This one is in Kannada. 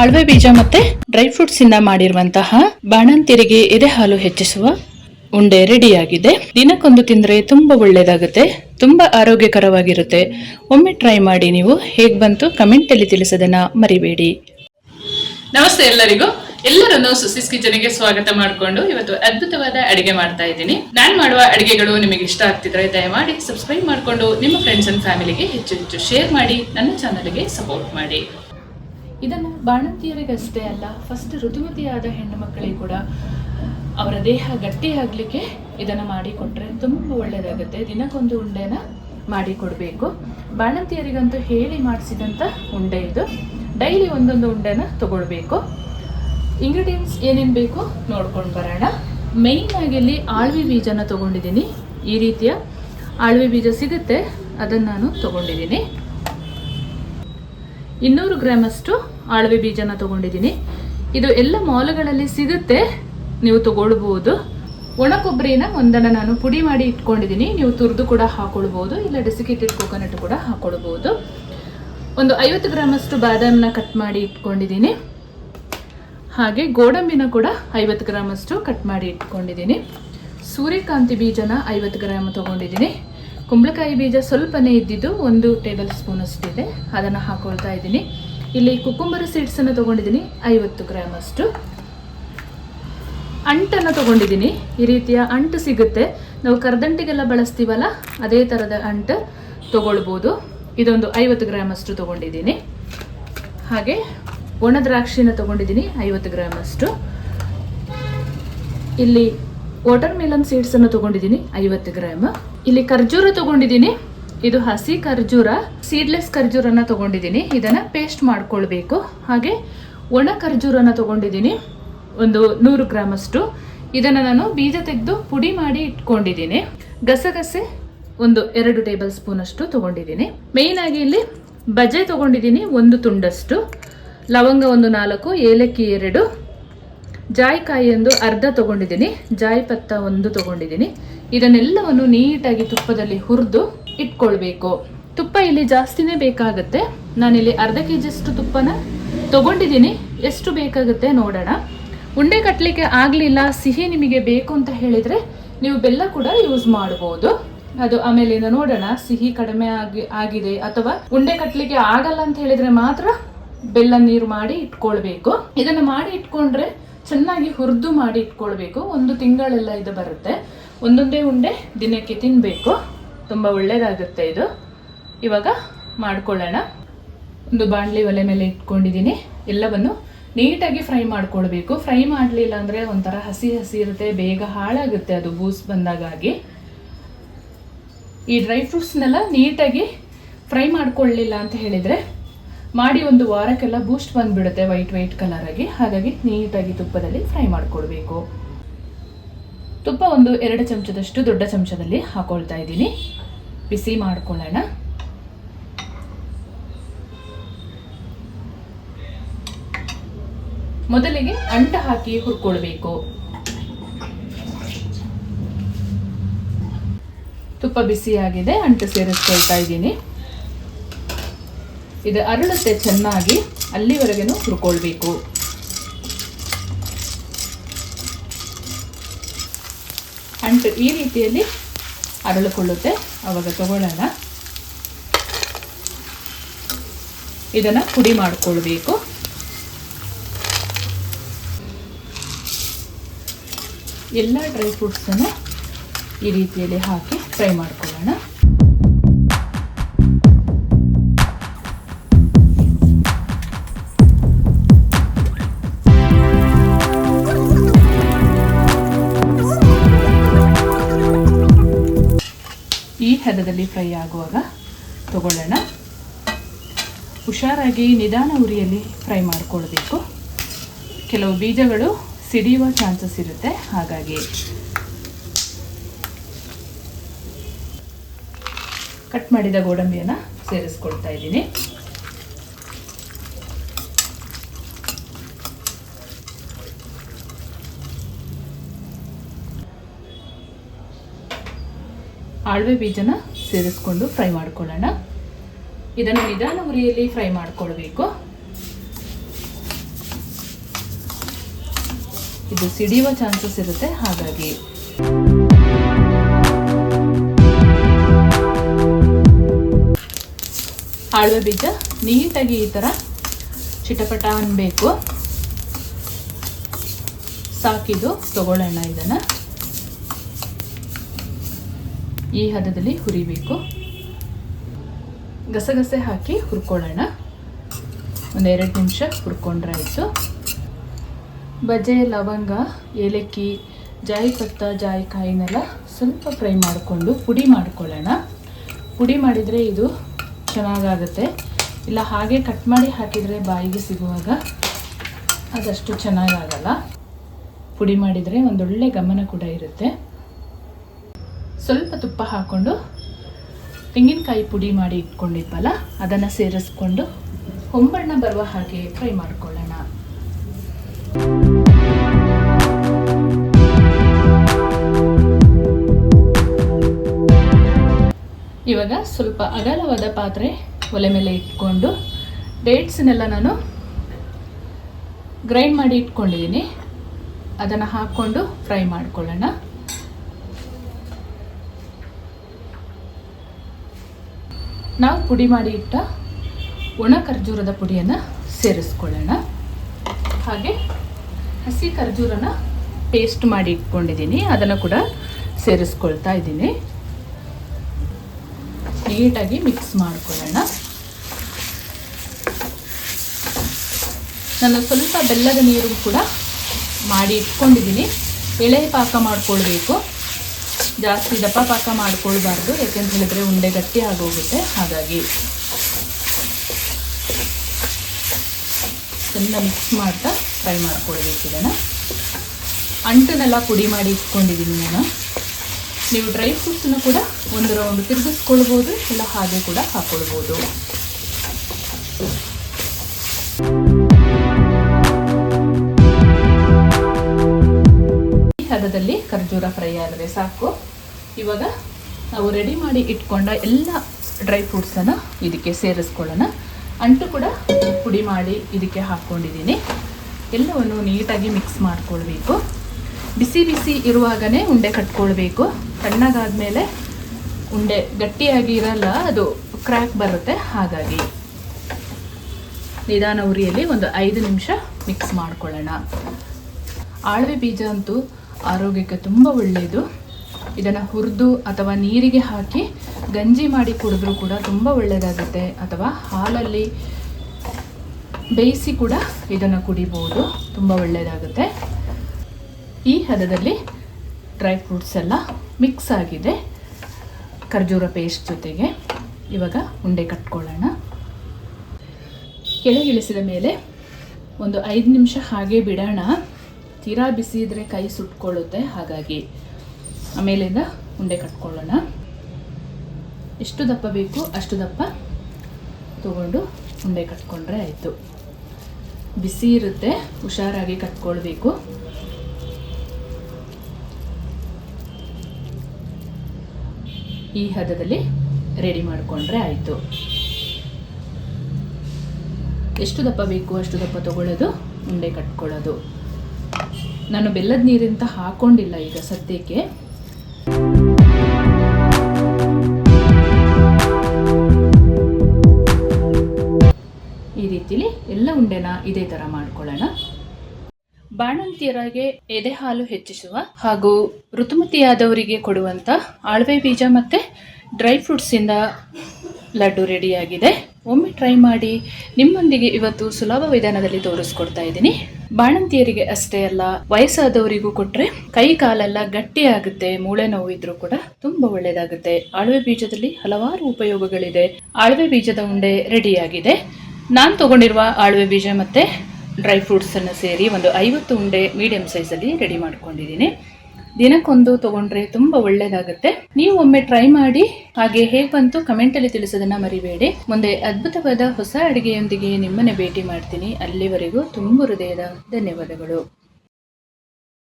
ಅಳವೆ ಬೀಜ ಮತ್ತೆ ಡ್ರೈ ಫ್ರೂಟ್ಸ್ ಇಂದ ಮಾಡಿರುವಂತಹ ಬಾಣಂತಿರಿಗೆ ಎದೆ ಹಾಲು ಹೆಚ್ಚಿಸುವ ಉಂಡೆ ರೆಡಿಯಾಗಿದೆ. ದಿನಕ್ಕೊಂದು ತಿಂದ್ರೆ ತುಂಬಾ ಒಳ್ಳೆಯದಾಗುತ್ತೆ ತುಂಬಾ ಆರೋಗ್ಯಕರವಾಗಿರುತ್ತೆ. ಒಮ್ಮೆ ಟ್ರೈ ಮಾಡಿ ನೀವು ಹೇಗ್ ಬಂತು ಕಮೆಂಟ್ ಅಲ್ಲಿ ತಿಳಿಸೋದನ್ನ ಮರಿಬೇಡಿ. ನಮಸ್ತೆ ಎಲ್ಲರಿಗೂ. ಎಲ್ಲರನ್ನು ಸುಸಿಸ್ ಕಿಚನ್ಗೆ ಸ್ವಾಗತ ಮಾಡಿಕೊಂಡು ಇವತ್ತು ಅದ್ಭುತವಾದ ಅಡಿಗೆ ಮಾಡ್ತಾ ಇದ್ದೀನಿ. ನಾನು ಮಾಡುವ ಅಡಿಗೆಗಳು ನಿಮಗೆ ಇಷ್ಟ ಆಗ್ತಿದ್ರೆ ದಯಮಾಡಿ ಸಬ್ಸ್ಕ್ರೈಬ್ ಮಾಡಿಕೊಂಡು ನಿಮ್ಮ ಫ್ರೆಂಡ್ಸ್ ಅಂಡ್ ಫ್ಯಾಮಿಲಿಗೆ ಹೆಚ್ಚು ಹೆಚ್ಚು ಶೇರ್ ಮಾಡಿ, ನನ್ನ ಚಾನಲ್ಗೆ ಸಪೋರ್ಟ್ ಮಾಡಿ. ಇದನ್ನು ಬಾಣಂತಿಯರಿಗಷ್ಟೇ ಅಲ್ಲ ಫಸ್ಟ್ ಋತುಮತಿಯಾದ ಹೆಣ್ಣು ಮಕ್ಕಳಿಗೆ ಕೂಡ ಅವರ ದೇಹ ಗಟ್ಟಿಯಾಗಲಿಕ್ಕೆ ಇದನ್ನು ಮಾಡಿಕೊಟ್ರೆ ತುಂಬ ಒಳ್ಳೆಯದಾಗುತ್ತೆ ದಿನಕ್ಕೊಂದು ಉಂಡೆನ ಮಾಡಿಕೊಡಬೇಕು. ಬಾಣಂತಿಯರಿಗಂತೂ ಹೇಳಿ ಮಾಡಿಸಿದಂಥ ಉಂಡೆ ಇದು. ಡೈಲಿ ಒಂದೊಂದು ಉಂಡೆನ ತಗೊಳ್ಬೇಕು. ಇಂಗ್ರೀಡಿಯೆಂಟ್ಸ್ ಏನೇನು ಬೇಕು ನೋಡ್ಕೊಂಡು ಬರೋಣ. ಆಗಿ ಇಲ್ಲಿ ಆಳ್ವಿ ಬೀಜನ ತಗೊಂಡಿದ್ದೀನಿ. ಈ ರೀತಿಯ ಆಳ್ವಿ ಬೀಜ ಸಿಗುತ್ತೆ, ಅದನ್ನು ನಾನು ತಗೊಂಡಿದ್ದೀನಿ. ಇನ್ನೂರು ಗ್ರಾಮ್ ಅಷ್ಟು ಆಳ್ವೆ ಬೀಜನ ತಗೊಂಡಿದ್ದೀನಿ. ಇದು ಎಲ್ಲ ಮಾಲ್ಗಳಲ್ಲಿ ಸಿಗುತ್ತೆ. ನೀವು ತಗೊಳ್ಬಹುದು ಒಣ ಕೊಬ್ಬರಿನ ಒಂದನ್ನು ನಾನು ಪುಡಿ ಮಾಡಿ ಇಟ್ಕೊಂಡಿದ್ದೀನಿ. ನೀವು ತುರಿದು ಕೂಡ ಹಾಕೊಳ್ಬಹುದು ಇಲ್ಲ ಡೆಸಿಕೇಟೆಡ್ ಕೋಕೋನಟ್ ಕೂಡ ಹಾಕೊಳ್ಬಹುದು ಒಂದು ಐವತ್ತು ಗ್ರಾಮ್ ಅಷ್ಟು ಬಾದಾಮನ್ನ ಕಟ್ ಮಾಡಿ ಇಟ್ಕೊಂಡಿದ್ದೀನಿ. ಹಾಗೆ ಗೋಡಂಬಿನ ಕೂಡ ಐವತ್ತು ಗ್ರಾಮ್ ಅಷ್ಟು ಕಟ್ ಮಾಡಿ ಇಟ್ಕೊಂಡಿದ್ದೀನಿ. ಸೂರ್ಯಕಾಂತಿ ಬೀಜನ ಐವತ್ತು ಗ್ರಾಮ್ ತಗೊಂಡಿದ್ದೀನಿ. ಕುಂಬಳಕಾಯಿ ಬೀಜ ಸ್ವಲ್ಪನೇ ಇದ್ದಿದ್ದು ಒಂದು ಟೇಬಲ್ ಸ್ಪೂನ್ ಅಷ್ಟಿದೆ. ಅದನ್ನು ಹಾಕೊಳ್ತಾ ಇದ್ದೀನಿ. ಇಲ್ಲಿ ಕುಕುಂಬರ ಸೀಡ್ಸನ್ನು ತೊಗೊಂಡಿದ್ದೀನಿ. ಐವತ್ತು ಗ್ರಾಮ್ ಅಷ್ಟು. ಅಂಟನ್ನು ತೊಗೊಂಡಿದ್ದೀನಿ. ಈ ರೀತಿಯ ಅಂಟು ಸಿಗುತ್ತೆ. ನಾವು ಕರ್ದಂಟಿಗೆಲ್ಲ ಬಳಸ್ತೀವಲ್ಲ, ಅದೇ ಥರದ ಅಂಟು ತೊಗೊಳ್ಬೋದು. ಇದೊಂದು ಐವತ್ತು ಗ್ರಾಮ್ ಅಷ್ಟು ತೊಗೊಂಡಿದ್ದೀನಿ. ಹಾಗೆ ಒಣ ದ್ರಾಕ್ಷಿನ ತೊಗೊಂಡಿದ್ದೀನಿ, ಐವತ್ತು ಗ್ರಾಮ್ ಅಷ್ಟು. ಇಲ್ಲಿ ವಾಟರ್ ಮೆಲನ್ ಸೀಡ್ಸ್ ಅನ್ನು ತಗೊಂಡಿದ್ದೀನಿ, ಐವತ್ತು ಗ್ರಾಮ್. ಇಲ್ಲಿ ಖರ್ಜೂರ ತಗೊಂಡಿದ್ದೀನಿ, ಇದು ಹಸಿ ಖರ್ಜೂರ ಸೀಡ್ಲೆಸ್ ಖರ್ಜೂರನ ತಗೊಂಡಿದ್ದೀನಿ. ಇದನ್ನ ಪೇಸ್ಟ್ ಮಾಡ್ಕೊಳ್ಬೇಕು. ಹಾಗೆ ಒಣ ಖರ್ಜೂರನ ತಗೊಂಡಿದ್ದೀನಿ, ಒಂದು ನೂರು ಗ್ರಾಮ್ ಅಷ್ಟು ಇದನ್ನ ನಾನು ಬೀಜ ತೆಗೆದು ಪುಡಿ ಮಾಡಿ ಇಟ್ಕೊಂಡಿದ್ದೀನಿ. ಗಸಗಸೆ ಒಂದು ಎರಡು ಟೇಬಲ್ ಸ್ಪೂನ್ ಅಷ್ಟು ತಗೊಂಡಿದ್ದೀನಿ. ಮೇಯ್ನ್ ಆಗಿ ಇಲ್ಲಿ ಬಜೆ ತಗೊಂಡಿದ್ದೀನಿ, ಒಂದು ತುಂಡಷ್ಟು. ಲವಂಗ ಒಂದು ನಾಲ್ಕು, ಏಲಕ್ಕಿ ಎರಡು. ಜಾಯಿಕಾಯಿ ಒಂದು ಅರ್ಧ ತಗೊಂಡಿದ್ದೀನಿ ಜಾಯಿ ಪತ್ತ ಒಂದು ತಗೊಂಡಿದ್ದೀನಿ. ಇದನ್ನೆಲ್ಲವನ್ನು ನೀಟಾಗಿ ತುಪ್ಪದಲ್ಲಿ ಹುರಿದು ಇಟ್ಕೊಳ್ಬೇಕು. ತುಪ್ಪ ಇಲ್ಲಿ ಜಾಸ್ತಿನೇ ಬೇಕಾಗುತ್ತೆ. ನಾನಿಲ್ಲಿ ಅರ್ಧ ಕೆ ಜಿಯಷ್ಟು ತುಪ್ಪನ ತಗೊಂಡಿದ್ದೀನಿ. ಎಷ್ಟು ಬೇಕಾಗುತ್ತೆ ನೋಡೋಣ. ಉಂಡೆ ಕಟ್ಟಲಿಕ್ಕೆ ಆಗಲಿಲ್ಲ, ಸಿಹಿ ನಿಮಗೆ ಬೇಕು ಅಂತ ಹೇಳಿದರೆ ನೀವು ಬೆಲ್ಲ ಕೂಡ ಯೂಸ್ ಮಾಡ್ಬೋದು. ಅದು ಆಮೇಲಿಂದ ನೋಡೋಣ, ಸಿಹಿ ಕಡಿಮೆ ಆಗಿ, ಆಗಿದೆ ಅಥವಾ ಉಂಡೆ ಕಟ್ಟಲಿಕ್ಕೆ ಆಗಲ್ಲ ಅಂತ ಹೇಳಿದರೆ ಮಾತ್ರ ಬೆಲ್ಲ ನೀರು ಮಾಡಿ ಇಟ್ಕೊಳ್ಬೇಕು. ಇದನ್ನು ಮಾಡಿ ಇಟ್ಕೊಂಡ್ರೆ ಚೆನ್ನಾಗಿ ಹುರಿದು ಮಾಡಿ ಇಟ್ಕೊಳ್ಬೇಕು. ಒಂದು ತಿಂಗಳೆಲ್ಲ ಇದು ಬರುತ್ತೆ. ಒಂದೊಂದೇ ಉಂಡೆ ದಿನಕ್ಕೆ ತಿನ್ನಬೇಕು ತುಂಬ ಒಳ್ಳೆಯದಾಗುತ್ತೆ ಇದು. ಇವಾಗ ಮಾಡ್ಕೊಳ್ಳೋಣ. ಒಂದು ಬಾಣಲಿ ಒಲೆ ಮೇಲೆ ಇಟ್ಕೊಂಡಿದ್ದೀನಿ. ಎಲ್ಲವನ್ನು ನೀಟಾಗಿ ಫ್ರೈ ಮಾಡ್ಕೊಳ್ಬೇಕು. ಫ್ರೈ ಮಾಡಲಿಲ್ಲ ಅಂದರೆ ಒಂಥರ ಹಸಿ ಹಸಿ ಇರುತ್ತೆ. ಬೇಗ ಹಾಳಾಗುತ್ತೆ ಅದು ಬೂಸ್ ಬಂದಾಗಾಗಿ. ಈ ಡ್ರೈ ಫ್ರೂಟ್ಸ್ನೆಲ್ಲ ನೀಟಾಗಿ ಫ್ರೈ ಮಾಡ್ಕೊಳ್ಳಿಲ್ಲ ಅಂತ ಹೇಳಿದರೆ ಮಾಡಿ ಒಂದು ವಾರಕ್ಕೆಲ್ಲ ಬೂಸ್ಟ್ ಬಂದ್ಬಿಡುತ್ತೆ ವೈಟ್ ವೈಟ್ ಕಲರ್ ಆಗಿ. ಹಾಗಾಗಿ ನೀಟಾಗಿ ತುಪ್ಪದಲ್ಲಿ ಫ್ರೈ ಮಾಡ್ಕೊಳ್ಬೇಕು ತುಪ್ಪ ಒಂದು ಎರಡು ಚಮಚದಷ್ಟು ದೊಡ್ಡ ಚಮಚದಲ್ಲಿ ಹಾಕೊಳ್ತಾ ಇದ್ದೀನಿ. ಬಿಸಿ ಮಾಡ್ಕೊಳ್ಳೋಣ. ಮೊದಲಿಗೆ ಅಂಟ ಹಾಕಿ ಹುರ್ಕೊಳ್ಬೇಕು ತುಪ್ಪ ಬಿಸಿಯಾಗಿದೆ, ಅಂಟು ಸೇರಿಸ್ಕೊಳ್ತಾ ಇದ್ದೀನಿ. ಇದು ಅರಳುತ್ತೆ ಚೆನ್ನಾಗಿ ಅಲ್ಲಿವರೆಗೂ ಹುರ್ಕೊಳ್ಬೇಕು. ಅಂಟು ಈ ರೀತಿಯಲ್ಲಿ ಅರಳುಕೊಳ್ಳುತ್ತೆ. ಅವಾಗ ತಗೊಳ್ಳೋಣ. ಇದನ್ನು ಪುಡಿ ಮಾಡಿಕೊಳ್ಬೇಕು. ಎಲ್ಲ ಡ್ರೈ ಫ್ರೂಟ್ಸನ್ನು ಈ ರೀತಿಯಲ್ಲಿ ಹಾಕಿ ಫ್ರೈ ಮಾಡ್ಕೊಳ್ಳೋಣ. ಹದದಲ್ಲಿ ಫ್ರೈ ಆಗುವಾಗ ತಗೊಳ್ಳೋಣ. ಹುಷಾರಾಗಿ ನಿಧಾನ ಉರಿಯಲ್ಲಿ ಫ್ರೈ ಮಾಡ್ಕೊಳ್ಬೇಕು. ಕೆಲವು ಬೀಜಗಳು ಸಿಡಿಯುವ ಚಾನ್ಸಸ್ ಇರುತ್ತೆ, ಹಾಗಾಗಿ. ಕಟ್ ಮಾಡಿದ ಗೋಡಂಬಿಯನ್ನು ಸೇರಿಸ್ಕೊಳ್ತಾ ಇದ್ದೀನಿ. ಆಳ್ವೆ ಬೀಜನ ಸೇರಿಸ್ಕೊಂಡು ಫ್ರೈ ಮಾಡ್ಕೊಳ್ಳೋಣ. ಇದನ್ನು ನಿಧಾನ ಉರಿಯಲ್ಲಿ ಫ್ರೈ ಮಾಡ್ಕೊಳ್ಬೇಕು. ಇದು ಸಿಡಿಯುವ ಚಾನ್ಸಸ್ ಇರುತ್ತೆ, ಹಾಗಾಗಿ. ಆಳ್ವೆ ಬೀಜ ನೀಟಾಗಿ ಈ ಥರ ಚಿಟಪಟ ಅನ್ಬೇಕು. ಸಾಕಿದು ತಗೊಳ್ಳೋಣ ಇದನ್ನು. ಈ ಹದದಲ್ಲಿ ಹುರಿಬೇಕು. ಗಸಗಸೆ ಹಾಕಿ ಹುರ್ಕೊಳ್ಳೋಣ. ಒಂದೆರಡು ನಿಮಿಷ ಹುರ್ಕೊಂಡ್ರೆ ಆಯಿತು. ಬಜೆ ಲವಂಗ, ಏಲಕ್ಕಿ ಜಾಯಿ ಪತ್ತ ಜಾಯಿಕಾಯಿನೆಲ್ಲ ಸ್ವಲ್ಪ ಫ್ರೈ ಮಾಡಿಕೊಂಡು ಪುಡಿ ಮಾಡ್ಕೊಳ್ಳೋಣ. ಪುಡಿ ಮಾಡಿದರೆ ಇದು ಚೆನ್ನಾಗಾಗುತ್ತೆ. ಇಲ್ಲ ಹಾಗೆ ಕಟ್ ಮಾಡಿ ಹಾಕಿದರೆ ಬಾಯಿಗೆ ಸಿಗುವಾಗ ಅದಷ್ಟು ಚೆನ್ನಾಗಾಗಲ್ಲ. ಪುಡಿ ಮಾಡಿದರೆ ಒಂದೊಳ್ಳೆ ಗಮನ ಕೂಡ ಇರುತ್ತೆ. ಸ್ವಲ್ಪ ತುಪ್ಪ ಹಾಕ್ಕೊಂಡು ತೆಂಗಿನಕಾಯಿ ಪುಡಿ ಮಾಡಿ ಇಟ್ಕೊಂಡಿದ್ವಲ್ಲ, ಅದನ್ನು ಸೇರಿಸ್ಕೊಂಡು ಹೊಂಬಣ್ಣ ಬರುವ ಹಾಗೆ ಫ್ರೈ ಮಾಡ್ಕೊಳ್ಳೋಣ. ಇವಾಗ ಸ್ವಲ್ಪ ಅಗಲವಾದ ಪಾತ್ರೆ ಒಲೆ ಮೇಲೆ ಇಟ್ಕೊಂಡು ಡೇಟ್ಸನ್ನೆಲ್ಲ ನಾನು ಗ್ರೈಂಡ್ ಮಾಡಿ ಇಟ್ಕೊಂಡಿದ್ದೀನಿ. ಅದನ್ನು ಹಾಕ್ಕೊಂಡು ಫ್ರೈ ಮಾಡ್ಕೊಳ್ಳೋಣ. ನಾವು ಪುಡಿ ಮಾಡಿ ಇಟ್ಟ ಒಣ ಖರ್ಜೂರದ ಪುಡಿಯನ್ನು ಸೇರಿಸ್ಕೊಳ್ಳೋಣ. ಹಾಗೆ ಹಸಿ ಖರ್ಜೂರನ ಪೇಸ್ಟ್ ಮಾಡಿ ಇಟ್ಕೊಂಡಿದ್ದೀನಿ. ಅದನ್ನು ಕೂಡ ಸೇರಿಸ್ಕೊಳ್ತಾ ಇದ್ದೀನಿ. ನೀಟಾಗಿ ಮಿಕ್ಸ್ ಮಾಡ್ಕೊಳ್ಳೋಣ. ನಾನು ಸ್ವಲ್ಪ ಬೆಲ್ಲದ ನೀರು ಕೂಡ ಮಾಡಿ ಇಟ್ಕೊಂಡಿದ್ದೀನಿ. ಎಳೆ ಪಾಕ ಮಾಡ್ಕೊಳ್ಬೇಕು. ಜಾಸ್ತಿ ದಪ್ಪ ಪಾಕ ಮಾಡ್ಕೊಳ್ಬಾರ್ದು, ಯಾಕೆಂತ ಹೇಳಿದ್ರೆ ಉಂಡೆ ಗಟ್ಟಿ ಆಗೋಗುತ್ತೆ. ಹಾಗಾಗಿ ಚೆನ್ನ ಮಿಕ್ಸ್ ಮಾಡ್ತಾ ಫ್ರೈ ಮಾಡ್ಕೊಳ್ಬೇಕು ಇದನ್ನು. ಅಂಟನ್ನೆಲ್ಲ ಪುಡಿ ಮಾಡಿ ಇಟ್ಕೊಂಡಿದ್ದೀನಿ ನಾನು. ನೀವು ಡ್ರೈ ಫ್ರೂಟ್ಸನ್ನು ಕೂಡ ಒಂದು ರೌಂಡ್ ತಿರುಗಿಸ್ಕೊಳ್ಬೋದು, ಇಲ್ಲ ಹಾಗೆ ಕೂಡ ಹಾಕ್ಕೊಳ್ಬೋದು ಈ ಹದದಲ್ಲಿ ಖರ್ಜೂರ ಫ್ರೈ ಆದರೆ ಸಾಕು. ಇವಾಗ ನಾವು ರೆಡಿ ಮಾಡಿ ಇಟ್ಕೊಂಡ ಎಲ್ಲ ಡ್ರೈ ಫ್ರೂಟ್ಸನ್ನು ಇದಕ್ಕೆ ಸೇರಿಸ್ಕೊಳ್ಳೋಣ. ಅಂಟು ಕೂಡ ಪುಡಿ ಮಾಡಿ ಇದಕ್ಕೆ ಹಾಕ್ಕೊಂಡಿದ್ದೀನಿ. ಎಲ್ಲವನ್ನು ನೀಟಾಗಿ ಮಿಕ್ಸ್ ಮಾಡ್ಕೊಳ್ಬೇಕು. ಬಿಸಿ ಬಿಸಿ ಇರುವಾಗಲೇ ಉಂಡೆ ಕಟ್ಕೊಳ್ಬೇಕು. ತಣ್ಣಗಾದ್ಮೇಲೆ ಉಂಡೆ ಗಟ್ಟಿಯಾಗಿ ಇರಲ್ಲ, ಅದು ಕ್ರ್ಯಾಕ್ ಬರುತ್ತೆ. ಹಾಗಾಗಿ ನಿಧಾನ ಉರಿಯಲ್ಲಿ ಒಂದು ಐದು ನಿಮಿಷ ಮಿಕ್ಸ್ ಮಾಡ್ಕೊಳ್ಳೋಣ. ಆಳ್ವೆ ಬೀಜ ಅಂತೂ ಆರೋಗ್ಯಕ್ಕೆ ತುಂಬ ಒಳ್ಳೆಯದು. ಇದನ್ನು ಹುರಿದು ಅಥವಾ ನೀರಿಗೆ ಹಾಕಿ ಗಂಜಿ ಮಾಡಿ ಕುಡಿದ್ರೂ ಕೂಡ ತುಂಬ ಒಳ್ಳೆಯದಾಗುತ್ತೆ ಅಥವಾ ಹಾಲಲ್ಲಿ ಬೇಯಿಸಿ ಕೂಡ ಇದನ್ನು ಕುಡಿಬೋದು. ತುಂಬ ಒಳ್ಳೆಯದಾಗುತ್ತೆ ಈ ಹದದಲ್ಲಿ ಡ್ರೈ ಫ್ರೂಟ್ಸ್ ಎಲ್ಲ ಮಿಕ್ಸ್ ಆಗಿದೆ. ಖರ್ಜೂರ ಪೇಸ್ಟ್ ಜೊತೆಗೆ. ಇವಾಗ ಉಂಡೆ ಕಟ್ಕೊಳ್ಳೋಣ. ಕೆಳಗಿಳಿಸಿದ ಮೇಲೆ ಒಂದು ಐದು ನಿಮಿಷ ಹಾಗೆ ಬಿಡೋಣ. ತೀರಾ ಬಿಸಿ ಇದ್ದರೆ ಕೈ ಸುಟ್ಕೊಳ್ಳುತ್ತೆ. ಹಾಗಾಗಿ ಆಮೇಲಿಂದ ಉಂಡೆ ಕಟ್ಕೊಳ್ಳೋಣ. ಎಷ್ಟು ದಪ್ಪ ಬೇಕು ಅಷ್ಟು ದಪ್ಪ ತಗೊಂಡು ಉಂಡೆ ಕಟ್ಕೊಂಡ್ರೆ ಆಯಿತು. ಬಿಸಿ ಇರುತ್ತೆ, ಹುಷಾರಾಗಿ ಕಟ್ಕೊಳ್ಬೇಕು. ಈ ಹದದಲ್ಲಿ ರೆಡಿ ಮಾಡಿಕೊಂಡ್ರೆ ಆಯಿತು. ಎಷ್ಟು ದಪ್ಪ ಬೇಕು ಅಷ್ಟು ದಪ್ಪ ತಗೊಳ್ಳೋದು, ಉಂಡೆ ಕಟ್ಕೊಳ್ಳೋದು. ನಾನು ಬೆಲ್ಲದ ನೀರಿಂತ ಹಾಕೊಂಡಿಲ್ಲ ಈಗ ಸದ್ಯಕ್ಕೆ. ಉಂಡೆನ ಇದೇ ತರ ಮಾಡ್ಕೊಳ್ಳೋಣ. ಬಾಣಂತಿಯರಿಗೆ ಎದೆ ಹಾಲು ಹೆಚ್ಚಿಸುವ ಹಾಗೂ ಋತುಮತಿಯಾದವರಿಗೆ ಕೊಡುವಂತ ಆಳ್ವೆ ಬೀಜ ಮತ್ತೆ ಡ್ರೈ ಫ್ರೂಟ್ಸ್ ಇಂದ ಲಡ್ಡು ರೆಡಿಯಾಗಿದೆ. ಒಮ್ಮೆ ಟ್ರೈ ಮಾಡಿ ನಿಮ್ಮೊಂದಿಗೆ ಇವತ್ತು ಸುಲಭ ವಿಧಾನದಲ್ಲಿ ತೋರಿಸ್ಕೊಡ್ತಾ ಇದ್ದೀನಿ. ಬಾಣಂತಿಯರಿಗೆ ಅಷ್ಟೇ ಅಲ್ಲ, ವಯಸ್ಸಾದವರಿಗೂ ಕೊಟ್ರೆ ಕೈ ಕಾಲೆಲ್ಲ ಗಟ್ಟಿ ಆಗುತ್ತೆ, ಮೂಳೆ ನೋವು ಇದ್ರೂ ಕೂಡ ತುಂಬಾ ಒಳ್ಳೇದಾಗುತ್ತೆ. ಆಳ್ವೆ ಬೀಜದಲ್ಲಿ ಹಲವಾರು ಉಪಯೋಗಗಳಿದೆ. ಆಳ್ವೆ ಬೀಜದ ಉಂಡೆ ರೆಡಿಯಾಗಿದೆ. ನಾನು ತೊಗೊಂಡಿರುವ ಆಳುವೆ ಬೀಜ ಮತ್ತು ಡ್ರೈ ಫ್ರೂಟ್ಸನ್ನು ಸೇರಿ ಒಂದು ಐವತ್ತು ಉಂಡೆ ಮೀಡಿಯಂ ಸೈಜಲ್ಲಿ ರೆಡಿ ಮಾಡ್ಕೊಂಡಿದ್ದೀನಿ. ದಿನಕ್ಕೊಂದು ತೊಗೊಂಡ್ರೆ ತುಂಬ ಒಳ್ಳೆಯದಾಗುತ್ತೆ ನೀವು ಒಮ್ಮೆ ಟ್ರೈ ಮಾಡಿ, ಹಾಗೆ ಹೇಗೆ ಬಂತು ಕಮೆಂಟಲ್ಲಿ ತಿಳಿಸೋದನ್ನ ಮರಿಬೇಡಿ. ಮುಂದೆ ಅದ್ಭುತವಾದ ಹೊಸ ಅಡುಗೆಯೊಂದಿಗೆ ನಿಮ್ಮನ್ನೇ ಭೇಟಿ ಮಾಡ್ತೀನಿ. ಅಲ್ಲಿವರೆಗೂ ತುಂಬ ಹೃದಯದ ಧನ್ಯವಾದಗಳು.